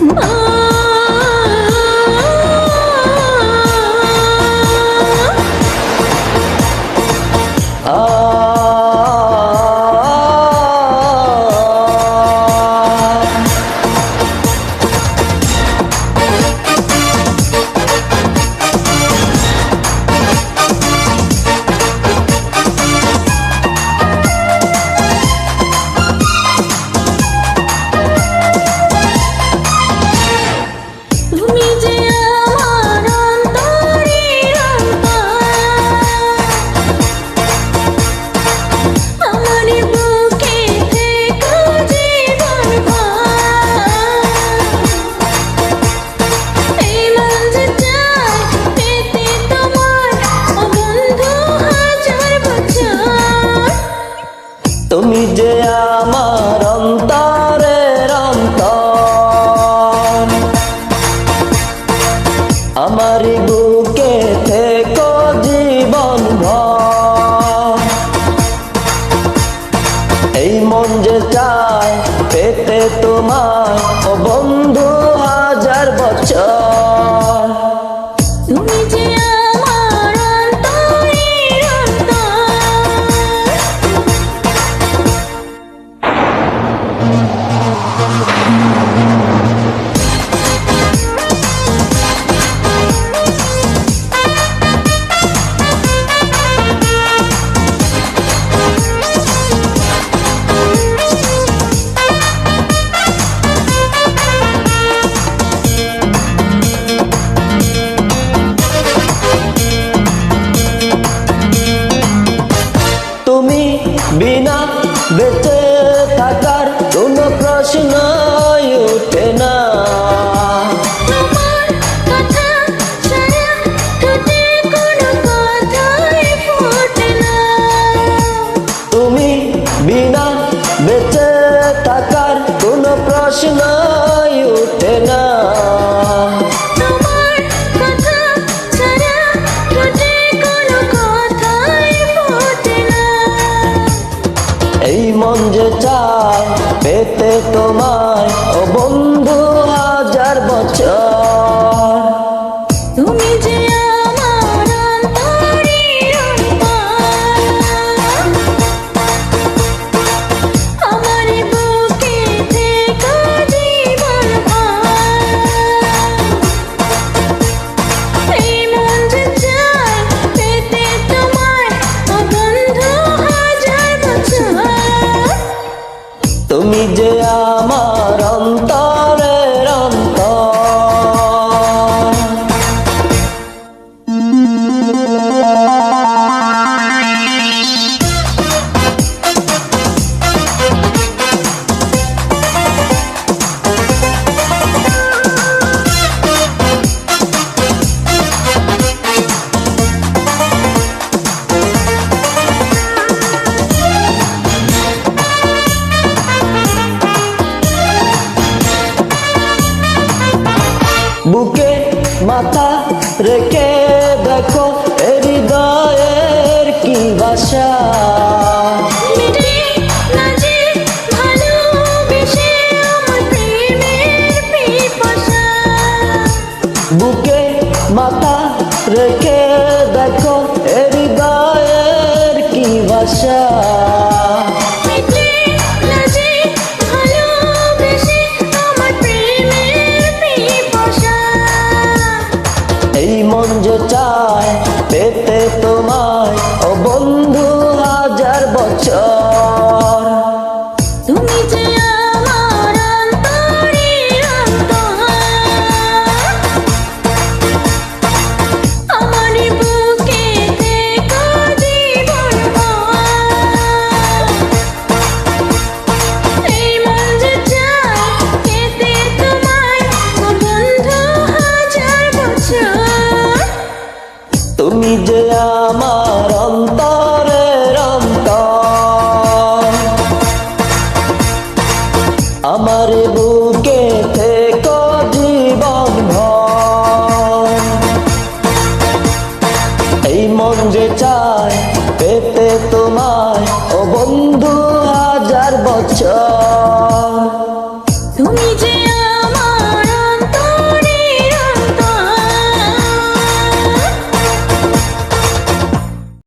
Mơ তোমার ও বন্ধু বেঁচে এই মন যে চায় পেতে তোমায়। ও বন্ধু হাজার বছর বুকে মাথা রেখে দেখো হৃদয়ের কি বাসা? যে চা